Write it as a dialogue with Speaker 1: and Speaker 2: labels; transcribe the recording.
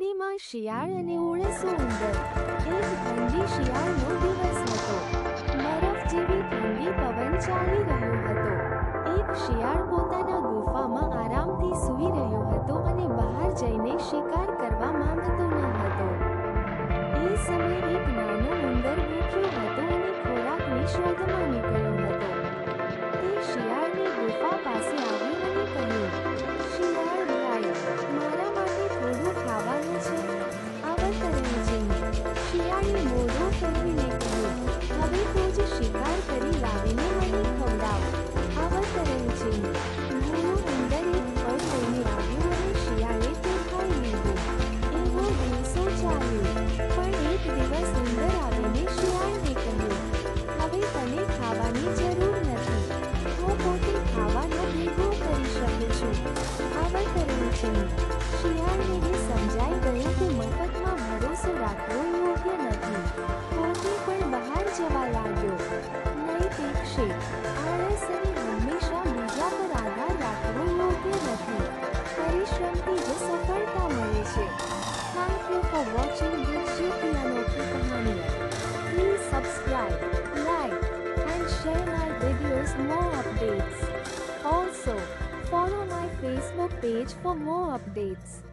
Speaker 1: ઠંડીમાં શિયાળ અને ઓળસો ઉંદર એક ઠંડી શિયાળનો દિવસ હતો. બરફ જેવી ઠંડી પવન ચાલી રહ્યો હતો. એક શિયાળ પોતાના ગુફામાં આરામથી સૂઈ રહ્યો હતો અને બહાર જઈને શિકાર કરવા માંગતો ન હતો. એ સમયે એક નાનો ઉંદર ભૂખ્યો હતો અને ખોરાકની શોધમાં છે શિયાળને સમજાઈ ગયું કે મફતમાં ભરોસો રાખવો યોગ્ય નથી. પોતે પણ બહાર જવા લાગ્યો. નૈતિક શીખ આળસ હંમેશા બીજા પર આધાર રાખવો યોગ્ય નથી. પરિશ્રમથી જ સફળતા મળે છે. Thank you for watching Gujju અનોખી કહાની. Please subscribe like and share my videos more updates. Page for more updates.